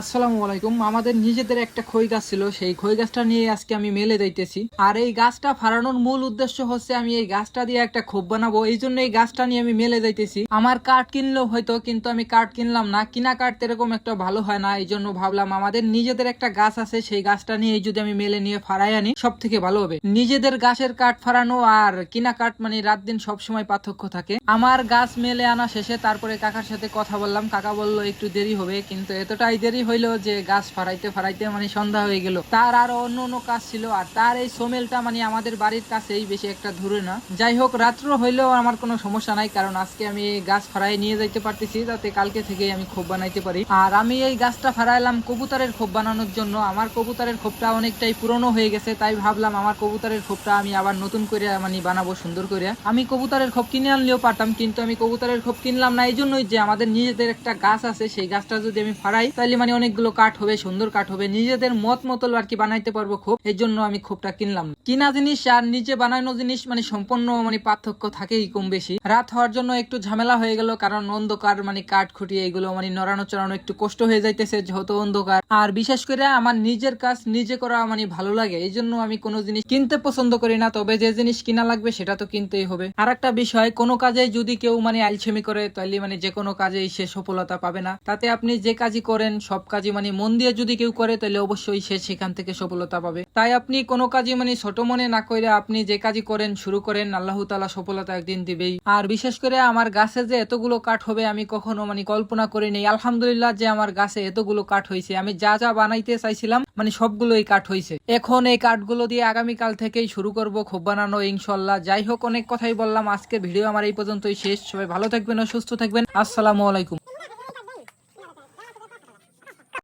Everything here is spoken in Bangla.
আসসালামু আলাইকুম। আমাদের নিজেদের একটা খই গাছ ছিল। সেই খই গাছটা নিয়ে আজকে আমি মেলে যাইতেছি আর এই গাছটা ফারানোর মূল উদ্দেশ্য হচ্ছে আমি এই গাছটা দিয়ে একটা খোপ বানাবো। এই জন্য এই গাছটা নিয়ে আমি মেলে যাইতেছি আমার কাঠ কিনলেও হয়তো, কিন্তু আমি কাঠ কিনলাম না। কিনা কাঠ এরকম একটা ভালো হয় না। এই জন্য ভাবলাম আমাদের নিজেদের একটা গাছ আছে। সেই গাছটা নিয়ে যদি আমি মেলে নিয়ে ফারাই আনি সব থেকে ভালো হবে। নিজেদের গাছের কাঠ ফারানো আর কিনা কাঠ মানে রাত দিন সব সময় পার্থক্য থাকে। আমার গাছ মেলে আনা শেষে তারপরে কাকার সাথে কথা বললাম। কাকা বলল, একটু দেরি হবে। কিন্তু এতটাই দেরি হইল যে গাছ ফারাইতে ফারাইতে মানে সন্ধ্যা হয়ে গেল। তার আরও অন্য অন্য কাজ ছিল আর তার এই সোমেলটা মানে আমাদের বাড়ির কাছেই বেশি একটা দূরে না। যাই হোক, রাত্র হইলেও আমার কোনো সমস্যা নাই, কারণ আজকে আমি এই গাছ ফারাই নিয়ে যাইতে পারতেছি, যাতে কালকে থেকে আমি খোপ বানাইতে পারি। আর আমি এই গাছটা ফারাইলাম কবুতরের খোপ বানানোর জন্য। আমার কবুতরের খোপটা অনেকটাই পুরনো হয়ে গেছে, তাই ভাবলাম আমার কবুতরের খোপটা আমি আবার নতুন করে মানে বানাবো সুন্দর করে। আমি কবুতরের খোপ কিনে আনলেও পারতাম, কিন্তু আমি কবুতরের খোপ কিনলাম না। এই জন্যই যে আমাদের নিজেদের একটা গাছ আছে, সেই গাছটা যদি আমি ফাড়াই তাহলে মানে অনেকগুলো কাঠ হবে, সুন্দর কাঠ হবে। নিজেদের মত মতো আর কি বানাইতে পারব খোপ এই জন্য আমি খোপটা কিনলাম। কিনা জিনিস আর নিজে বানানো জিনিস মানে সম্পূর্ণ মানে পার্থক্য থাকেই কম বেশি। রাত হওয়ার জন্য একটু ঝামেলা হয়ে গেল কারণ অন্ধকার মানে কাঠ খুঁটিয়ে এগুলো মানে নড়ানো চড়ানো একটু কষ্ট হয়ে যাইতেছে যেহেতু অন্ধকার। আর বিশেষ করে আমার নিজের কাজ নিজে করা মানে ভালো লাগে। এই জন্য আমি কোনো জিনিস কিনতে পছন্দ করি না, তবে যে জিনিস কিনা লাগবে সেটা তো কিনতেই হবে। আর একটা বিষয়, কোনো কাজে যদি কেউ মানে আলছেমি করে তাহলে মানে যে কোনো কাজেই সে সফলতা পাবে না। তাতে আপনি যে কাজই করেন, সব কাজই মানে মন দিয়ে যদি কেউ করে, তাহলে অবশ্যই সে সেখান থেকে সফলতা পাবে। তাই আপনি কোনো কাজই মানে ছোট মনে না করে আপনি যে কাজই করেন, শুরু করেন, আল্লাহ তালা সফলতা একদিন দিবেই। আর বিশেষ করে আমার গাছে যে এতগুলো কাঠ হবে, আমি কখনো মানে কল্পনা করিনি আলহামদুলিল্লাহ যে আমার গাছে এতগুলো কাঠ হয়েছে আমি যা যা বানাইতে চাইছিলাম মানে সবগুলোই কাঠ হয়েছে এখন এই কাঠগুলো দিয়ে আগামীকাল থেকেই শুরু করব খুব বানানো ইনশাল্লাহ যাই হোক, অনেক কথাই বললাম। আজকে ভিডিও আমার এই পর্যন্তই শেষ। সবাই ভালো থাকবেন ও সুস্থ থাকবেন। আসসালামু আলাইকুম।